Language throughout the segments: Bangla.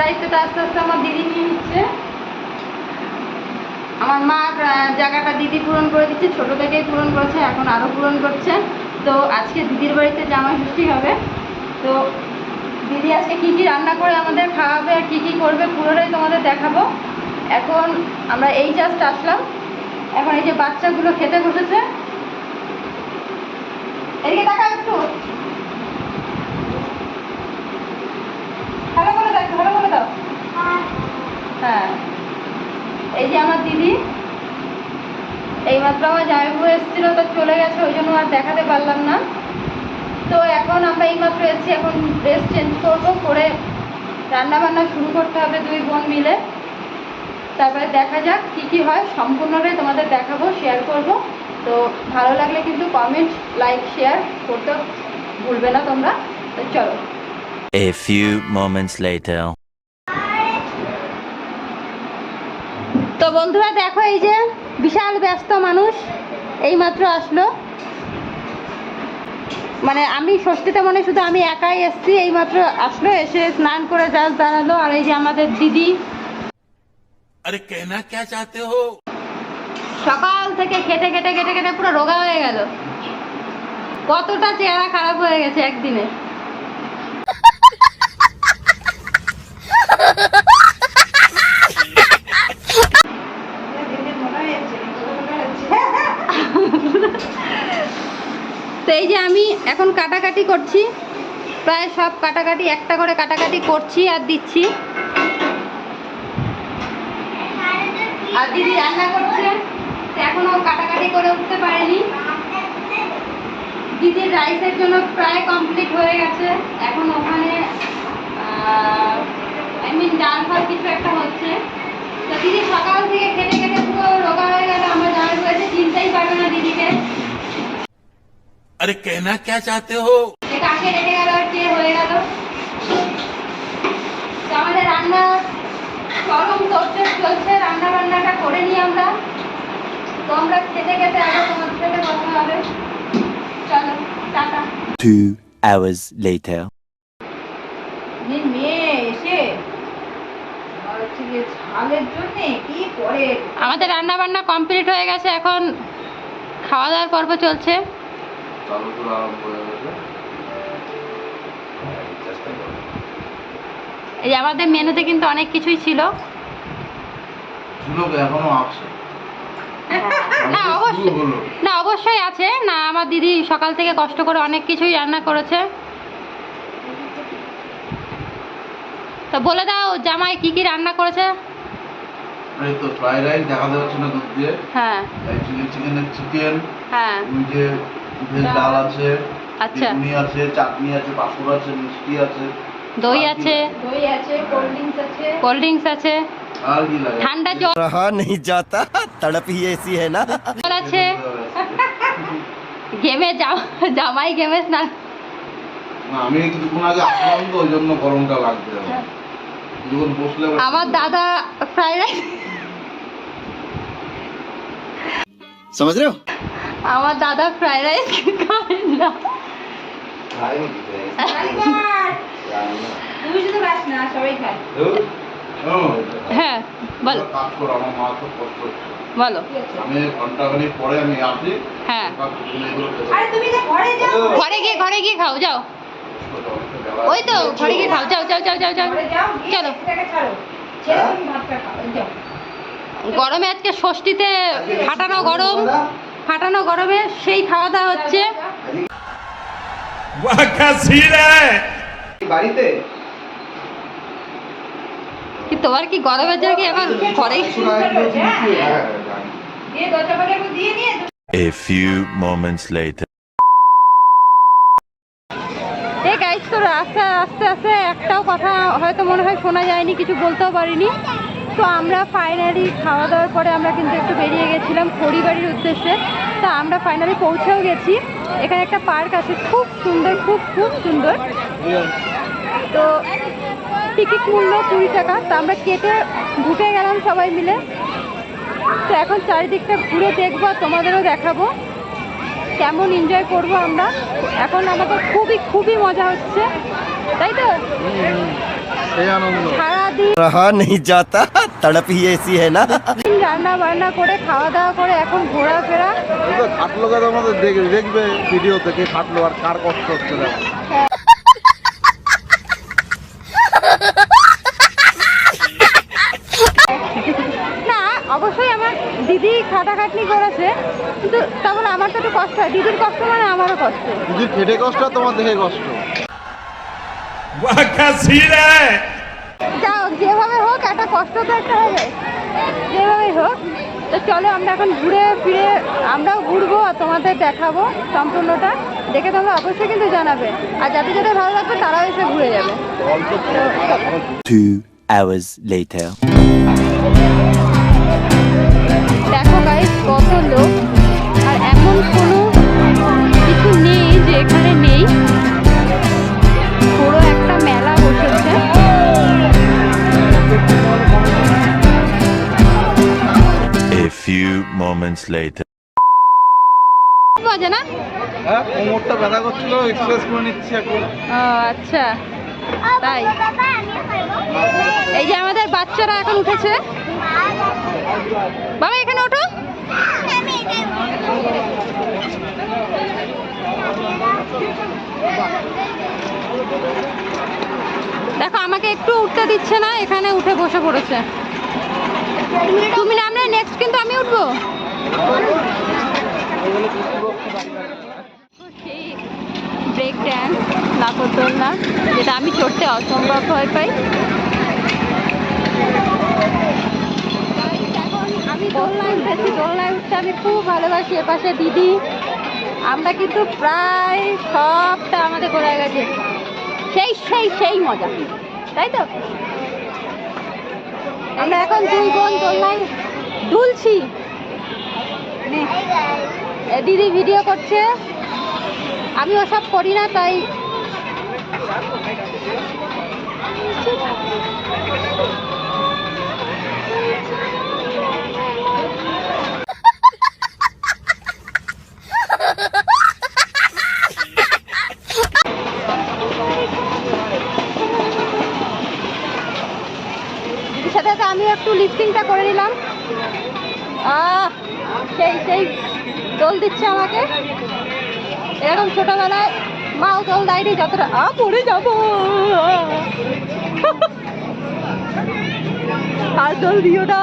দায়িত্বটা আস্তে আস্তে আমার দিদি নিয়ে নিচ্ছে। আমার মা জায়গাটা দিদি পূরণ করে দিচ্ছে, ছোটো থেকেই পূরণ করেছে, এখন আরও পূরণ করছে। তো আজকে দিদির বাড়িতে জামাই ষষ্ঠী হবে। তো দিদি আজকে কী কী রান্না করে আমাদের খাওয়াবে আর কী কী করবে, পুরোটাই তোমাদের দেখাবো। এখন আমরা এই জাস্ট আসলাম। এখন এই যে বাচ্চাগুলো খেতে বসেছে। এদিকে দেখা একটু। ভালো করে দাও ভালো করে দাও হ্যাঁ। এই যে আমার দিদি, এইমাত্র আমার জামাইবাবু এসেছিল, তো চলে গেছে, ওই জন্য আর দেখাতে পারলাম না। তো এখন আমরা এইমাত্র এসেছি, এখন ড্রেস চেঞ্জ করব, করে রান্না বান্না শুরু করতে হবে দুই বোন মিলে। তারপরে দেখা যাক কি কি হয়, সম্পূর্ণটাই তোমাদের দেখাবো শেয়ার করব। তো ভালো লাগলে কিন্তু কমেন্ট লাইক শেয়ার করতে ভুলবে না তোমরা। তো চলো। A few moments later. তো বন্ধুরা দেখো এই যে বিশাল ব্যস্ত মানুষ এই মাত্র আসলো। মানে আমি ষষ্ঠীতে মনে শুধু আমি একাই এসছি এই মাত্র আসলো এসে স্নান করে জাস্ট দাঁড়াল আর এই যে আমাদের দিদি। সকাল থেকে খেটে খেটে খেটে খেটে পুরো রোগা হয়ে গেল। কতটা চেহারা খারাপ হয়ে গেছে একদিনে। কাটাকাটি করছি। প্রায় সব কাটাকাটি, একটা করে কাটাকাটি করছি আর দিচ্ছি। আর দিদি রান্না করছে, তো এখনও কাটাকাটি করে উঠতে পারেনি। দিদির রাইসের জন্য প্রায় কমপ্লিট হয়ে গেছে। এখন ওখানে আই মিন ডাল ফাল কিছু একটা হচ্ছে। তো দিদি সকাল থেকে খেটে খেটে পুরো রোগা হয়ে গেল, আমার জামাই হয়েছে চিনতেই পারবে না দিদিকে। अरे कहना क्या चाहते हो? করে নিই আমরা hours later. আমাদের রান্না বান্না কমপ্লিট হয়ে গেছে এখন খাওয়া দাওয়ার পর্ব চলছে। চালু করা গেছে হ্যাঁ, চেষ্টা এই আমাদের মেনুতে কিন্তু অনেক কিছুই ছিল। ছিল এখনও আছে। না অবশ্যই। না অবশ্যই আছে। না আমার দিদি সকাল থেকে কষ্ট করে অনেক কিছুই রান্না করেছে। তো বলে দাও জামাই কি কি রান্না করেছে? এই তো ফ্রাইড রাইস দেখা যাচ্ছে না দুধ দিয়ে। হ্যাঁ। চিলি চিকেনের চিকেন হ্যাঁ। ওই যে ভেজ ডাল আছে আচ্ছা। বেগুনি আছে চাটনি আছে পাঁপড় আছে মিষ্টি আছে দই আছে দই আছে কোল্ড ড্রিঙ্কস আছে কোল্ড ড্রিঙ্কস আছে আর কি লাগে ঠান্ডা জল रहा नहीं जाता तड़प ही ऐसी है ना আছে গেমে জামাই গেমে স্নান না, আমি কিছুক্ষণ আগে আসলাম তো ওই জন্য গরমটা লাগবে আমার। কিছুক্ষণ বসলে আবার- আমার দাদা ফ্রাইড রাইস समझ रहे हो আমার দাদা ফ্রাইড রাইস খায় না। হ্যাঁ বল। বলো। আমি ঘণ্টা খানিক পরে আমি আসি। হ্যাঁ। ঘরে গিয়ে ঘরে গিয়ে খাও যাও। ওই তো ঘরে গিয়ে খাও যাও যাও যাও যাও যাও। ঘরে যাও গিয়ে চলো। যাও। গরমে আজকে ষষ্ঠীতে ফাটানো গরম। ফাটানো গরমে সেই খাওয়া দাওয়া হচ্ছে তোমার কি গরমের জায়গায় আবার ঘরে A few moments later. এই গাইজ তো আস্তে আস্তে একটাও কথা হয়তো মনে হয় শোনা যায়নি কিছু বলতেও পারিনি। তো আমরা ফাইনালি খাওয়া দাওয়ার পরে আমরা কিন্তু একটু বেরিয়ে গেছিলাম খড়িবাড়ির উদ্দেশ্যে। তা আমরা ফাইনালি পৌঁছেও গেছি। এখানে একটা পার্ক আছে খুব সুন্দর খুব খুব সুন্দর। তো টিকিট মূল্য কুড়ি টাকা। তা আমরা কেটে ঢুকে গেলাম সবাই মিলে। তো এখন চারিদিকটা ঘুরে দেখব আর তোমাদেরও দেখাবো। কেমন এনজয় করব আমরা। এখন আমাদের খুবই খুবই মজা হচ্ছে। তাই তো? সেই রাহা নেই যাতা তড়প হি এসি হে না রান্না বান্না করে খাওয়া দাওয়া করে এখন ঘোরাফেরা। খাট লোকের মধ্যে দেখবে দেখবে ভিডিও থেকে খাটলো আর কার কষ্ট হচ্ছে না অবশ্যই আমার দিদি খাটাখাটনি করেছে কিন্তু তখন আমার তো একটু কষ্ট হয়। দিদির কষ্ট মানে আমারও কষ্ট। দিদির খেটে কষ্ট তোমার দেহে কষ্ট। যেভাবে হোক একটা কষ্ট তো একটা হবে যেভাবে হোক তো চলো আমরা এখন ঘুরে ফিরে আমরাও ঘুরবো আর তোমাদের দেখাবো সম্পূর্ণটা। দেখে তোমরা অবশ্যই কিন্তু জানাবে। আর যাদের যাদের ভালো লাগবে তারাও এসে ঘুরে যাবে। Two hours later. Moments later. না হ্যাঁ কোমরটা ব্যথা করছিল এক্সারসাইজ করে নিচ্ছি এখন। ও আচ্ছা। তাই। এই যে আমাদের বাচ্চারা এখন উঠেছে। বাবা এখানে ওঠো। দেখো আমাকে একটু উঠতে দিচ্ছে না এখানে উঠে বসে পড়েছে। তুমি নামলে নেক্সট কিন্তু আমি উঠবো। ব্রেক ড্যান্স নাকরদোলনা যেটা আমি চড়তে অসম্ভব ভয় পাই। এখন আমি দোলনায় উঠেছি, দোলনায় উঠতে আমি খুব ভালোবাসি এপাশে দিদি। আমরা কিন্তু প্রায় সবটা আমাদের ঘোরা গেছে। সেই সেই সেই মজা, তাই তো? আমরা এখন দুই বোন দোলনায় দুলছি। দিদি ভিডিও করছে। আমি ওসব করি না তাই। দিদির সাথে সাথে আমি একটু লিফটিংটা করে নিলাম আহ সেই সেই দোল দিচ্ছে আমাকে। এরকম ছোটবেলায় মাও দোল দেয়নি, যতটা আ, পড়ে যাব। আর দোল দিও না।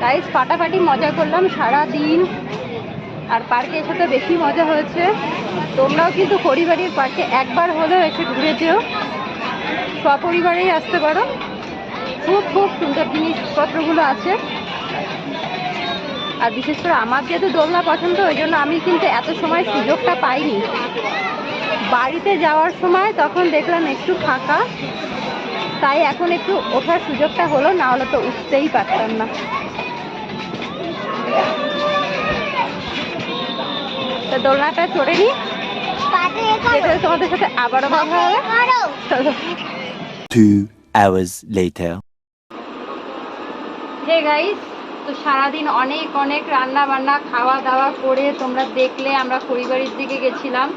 গাইস ফাটাফাটি মজা করলাম সারা দিন আর পার্কে এসে তো বেশি মজা হয়েছে। তোমরাও কিন্তু পরিবারের পার্কে একবার হলেও এসে ঘুরে যেও। সপরিবারেই আসতে পারো। খুব খুব সুন্দর জিনিসপত্রগুলো আছে। আর বিশেষ করে আমার যেহেতু দোলনা পছন্দ ওই জন্য আমি কিন্তু এত সময় সুযোগটা পাইনি। বাড়িতে যাওয়ার সময় তখন দেখলাম একটু ফাঁকা তাই এখন একটু ওঠার সুযোগটা হলো না হলে তো উঠতেই পারতাম না। তো দোলনাটা চড়ে নি। তোমাদের সাথে আবারও কথা হবে। চলো। Two hours later. Hey guys তো সারাদিন অনেক অনেক রান্না বান্না খাওয়া দাওয়া করে তোমরা দেখলে আমরা পরিবারের দিকে গেছিলাম।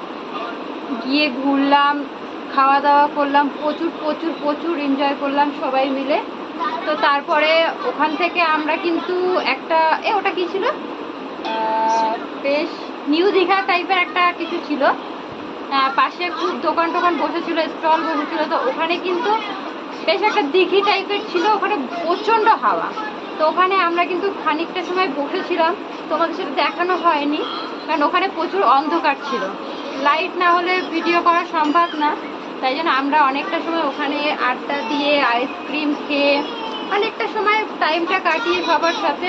গিয়ে ঘুরলাম খাওয়া দাওয়া করলাম, প্রচুর প্রচুর প্রচুর এনজয় করলাম সবাই মিলে। তো তারপরে ওখান থেকে আমরা কিন্তু একটা, এ ওটা কি ছিল? বেশ নিউ দীঘা টাইপের একটা কিছু ছিল। পাশে খুব দোকান টোকান বসেছিল, স্টল বসেছিল, তো ওখানে কিন্তু বেশ একটা দিঘি টাইপের ছিল, ওখানে প্রচণ্ড হাওয়া। তো ওখানে আমরা কিন্তু খানিকটা সময় বসেছিলাম। তোমাদের সাথে দেখানো হয়নি, কারণ ওখানে প্রচুর অন্ধকার ছিল। লাইট না হলে ভিডিও করা সম্ভব না। তাই জন্য আমরা অনেকটা সময় ওখানে আড্ডা দিয়ে আইসক্রিম খেয়ে, অনেকটা সময় টাইমটা কাটিয়ে সবার সাথে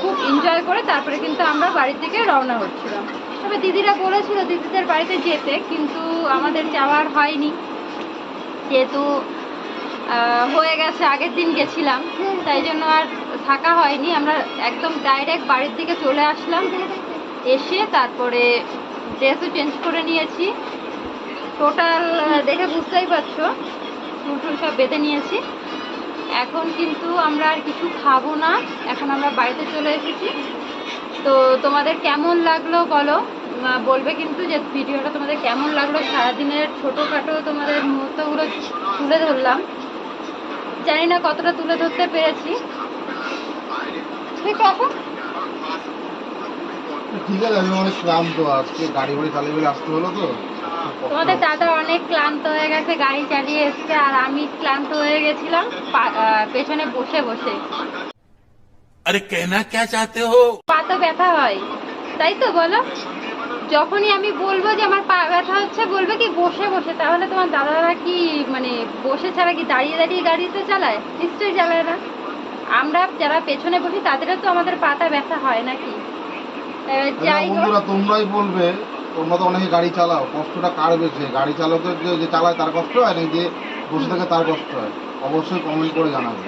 খুব এনজয় করে তারপরে কিন্তু আমরা বাড়ির দিকে রওনা হচ্ছিলাম। তবে দিদিরা বলেছিল দিদিদের বাড়িতে যেতে, কিন্তু আমাদের যাওয়ার হয়নি। যেহেতু হয়ে গেছে আগের দিন গেছিলাম, তাই জন্য আর থাকা হয়নি, আমরা একদম ডাইরেক্ট বাড়ির দিকে চলে আসলাম। এসে তারপরে ড্রেসও চেঞ্জ করে নিয়েছি। টোটাল দেখে বুঝতেই পারছ টুল সব বেঁধে নিয়েছি। এখন কিন্তু আমরা আর কিছু খাব না, এখন আমরা বাড়িতে চলে এসেছি। তো তোমাদের কেমন লাগল বলো? বলবে কিন্তু যে ভিডিওটা তোমাদের কেমন লাগল, সারাদিনের ছোটোখাটো তোমাদের মুহূর্তগুলো তুলে ধরলাম। জানি না কতটা তুলে ধরতে পেরেছি। তোমাদের দাদা অনেক ক্লান্ত হয়ে গেছে গাড়ি চালিয়ে এসছে আর আমি ক্লান্ত হয়ে গেছিলাম পেছনে বসে বসে। আরে কেনা চাতে হো? পা তো ব্যথা হয় তাই তো বলো? যখনই আমি বলব যে আমার পা ব্যথা হচ্ছে বলবে কি বসে বসে তাহলে তোমার দাদারা কি মানে বসে ছাড়া কি দাঁড়িয়ে দাঁড়িয়ে গাড়িতে চালায়? নিশ্চয়ই চালায় না। আমরা যারা পেছনে বসি তাদেরও তো আমাদের পাটা ব্যথা হয় নাকি? যাই বন্ধুরা তোমরাই বলবে তোমরা তো অনেকে গাড়ি চালাও কষ্টটা কার বেশি? গাড়ি চালকের যে যে চালায় তার কষ্ট হয় নাকি যে বসে থাকে তার কষ্ট হয়? অবশ্যই কমেন্ট করে জানাবে।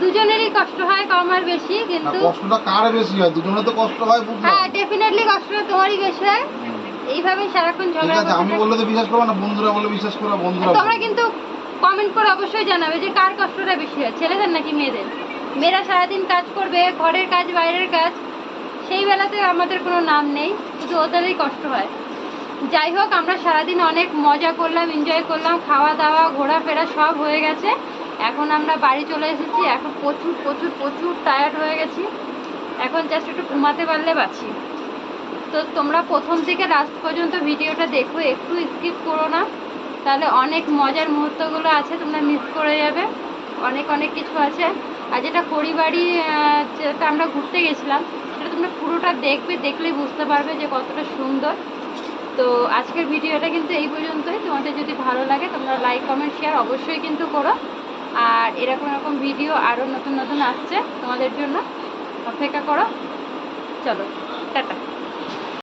দুজনেরই কষ্ট হয় কম আর বেশি কিন্তু কষ্টটা কার বেশি হয়? দুজনে তো কষ্ট হয় হ্যাঁ ডেফিনেটলি কষ্টটা তোমারই বেশি হয়। এইভাবে সারাক্ষণ ঝগড়া আমি বললে তো বিশ্বাস করব না বন্ধুরা বলে বিশ্বাস করব বন্ধুরা তোমরা কিন্তু কমেন্ট করে অবশ্যই জানাবে যে কার কষ্টটা বেশি হয়, ছেলেদের নাকি মেয়েদের? মেয়েরা সারাদিন কাজ করবে, ঘরের কাজ, বাইরের কাজ, সেই বেলাতে আমাদের কোনো নাম নেই, শুধু ওদেরই কষ্ট হয়। যাই হোক, আমরা সারাদিন অনেক মজা করলাম এনজয় করলাম, খাওয়া দাওয়া, ঘোরাফেরা সব হয়ে গেছে। এখন আমরা বাড়ি চলে এসেছি, এখন প্রচুর প্রচুর প্রচুর টায়ার্ড হয়ে গেছি। এখন জাস্ট একটু ঘুমাতে পারলে বাঁচি। তো তোমরা প্রথম থেকে লাস্ট পর্যন্ত ভিডিওটা দেখো, একটু স্কিপ করো না। তাহলে অনেক মজার মুহূর্তগুলো আছে, তোমরা মিস করে যাবে। অনেক অনেক কিছু আছে। আর যেটা খড়িবাড়ি যেটা আমরা ঘুরতে গেছিলাম, সেটা তোমরা পুরোটা দেখবে, দেখলেই বুঝতে পারবে যে কতটা সুন্দর। তো আজকের ভিডিওটা কিন্তু এই পর্যন্তই। তোমাদের যদি ভালো লাগে, তোমরা লাইক কমেন্ট শেয়ার অবশ্যই কিন্তু করো। আর এরকম এরকম ভিডিও আরও নতুন নতুন আসছে তোমাদের জন্য। অপেক্ষা করো। চলো, টাটা।